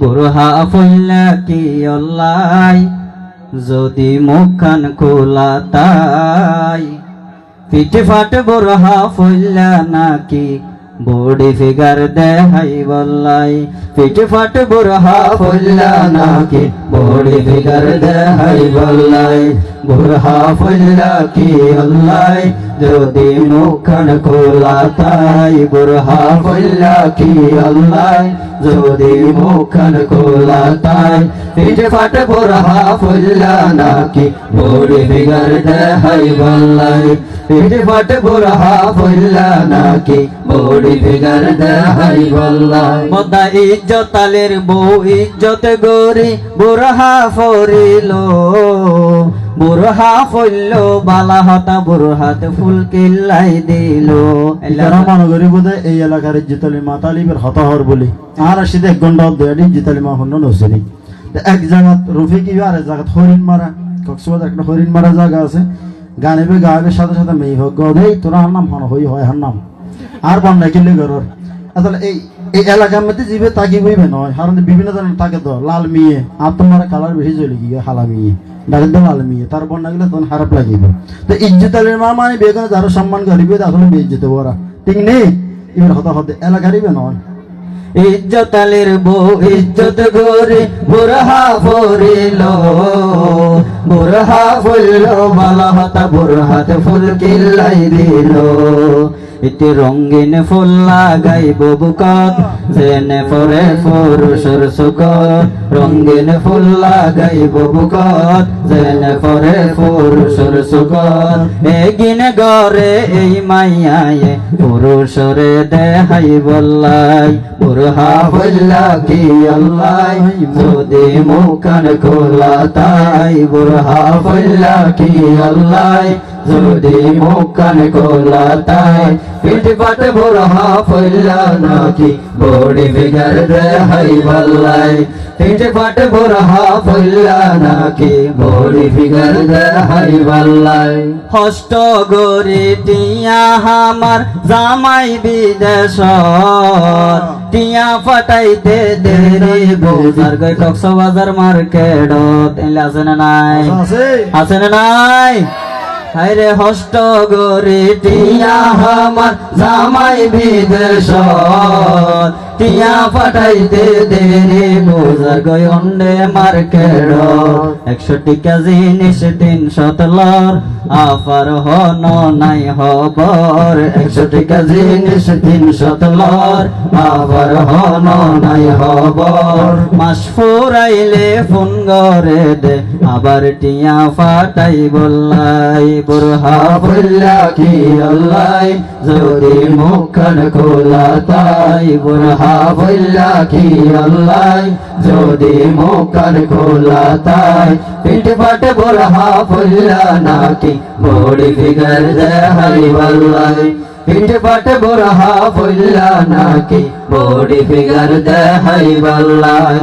বুরহা ফুল্লা কি অল্লাই? যদি মুখান খোলা তাই। পিঠে ফাট বুড়হা ফুল্লা নাকি বডি ফিগার দেহাই বল্লাই। পিঠে ফাট বুরহা ফুল্লা নাকি, বডি ফিগার দেহাই বল্লাই। বুরহা ফুল্লা কি অল্লাই, যদি মুখান খোলা তাই। বুরহা ফুল্লা কি অল্লাই, যদি মুখান খোলা তাই। পিঠে ফাট বুরহা ফুল্লা নাকি, বডি ফিগার দেহাই বল্লাই। পিঠে ফাট বুরহা ফুল্লা নাকি, বডি ফিগার দেহাই বল্লাই। মদা ইজ্জত আলের বউ ইজ্জত গরি বুরহা ফরিল বুরহা ফইল বালা হতা বুরহাতে ফুল কিল্লাই দিল। যারা মনে করি বোধহয় এই এলাকার জিতালি মা তালিবের হতাহর বলি। আর আসি এক ঘণ্টা দেয়ালি জিতালি মা হন্য নসিনি এক জায়গাত রফিকি আর এক জায়গাত হরিণ মারা। কক্সবাজার একটা হরিণ মারা জায়গা আছে। গানেবে গাইবে সাথে সাথে মেয়ে হোক গদেই, তোরা হার নাম হন হই হয় হার নাম। আর বন্যা কিনলে গরর। আসলে এই এই এলাকার মধ্যে জিবে তাকি বইবে নয়, কারণ বিভিন্ন ধরনের থাকে তো লাল মিয়ে, আর তোমার কালার বেশি চলে গিয়ে, হালা মিয়ে ডাকের দাম লাল মিয়ে, তার বন্যা গেলে তখন খারাপ লাগিব। তো ইজ্জত আলের মা মানে বেগুনে যারা সম্মান করিবে আসলে বিয়ে যেতে ওরা। ঠিক নেই? এবার হতা হতে এলাকারই নয়। ইজ্জত আলের বউ ইজ্জত গরি বুরহা ফরিল বুরহা ফুল বালা হতা বুরহাতে ফুল কিল্লাই দিল। ইতি রঙ্গিন ফুল লাগাইব বুকত জেনে পরে পুরুষর সুকত রঙ্গিন ফুল লাগাইব বুকত জেনে পরে পুরুষর সুকত এগিন গরে এই মাইয়ায়ে পুরুষরে দেহাই বল্লাই। বুরহা বল্লা কি আল্লাহ যদি মুখান খোলা তাই বুরহা বল্লা কি আল্লাহ যদি মুখান খোলা তাই পিঠ পাট বুরহা ফল্লা নাকি বড়ি ফিগার দেহাই বল্লাই পিঠ পাট বুরহা ফল্লা নাকি বড়ি ফিগার দেহাই বল্লাই হষ্ট গরি টিয়া হামার জামাই বিদেশ টিয়া ফাটাইতে দেরি বোঝার গই কক্সবাজার মার্কেটত। এলে আছে না নাই? আছে না নাই? হায়রে হষ্ট গরি টিয়া হামার জামাই বিদেশ টিয়া ফাটাইতে দেরি বোঝার গই অন্ডে মার্কেট একশো টিকা জিনিস তিনশো তলর আফার হন নাই হবর। একশো টিকা জিনিস তিনশো তলর আফার হন নাই হবর। মাস ফুরাইলে ফোন গরে দে, আবার টিয়া ফাটাই বললাই। বুরহা বললা কি আল্লাহ যদি মুখখান খোলা তাই বুরহা বললা কি আল্লাহ যদি মুখখান খোলা তাই পিঠ পাট বুরহা বললা নাকি বড়ি ফিগার দেহাই বললাই পিঠ পাট বুরহা বললা নাকি বড়ি ফিগার দেহাই বললাই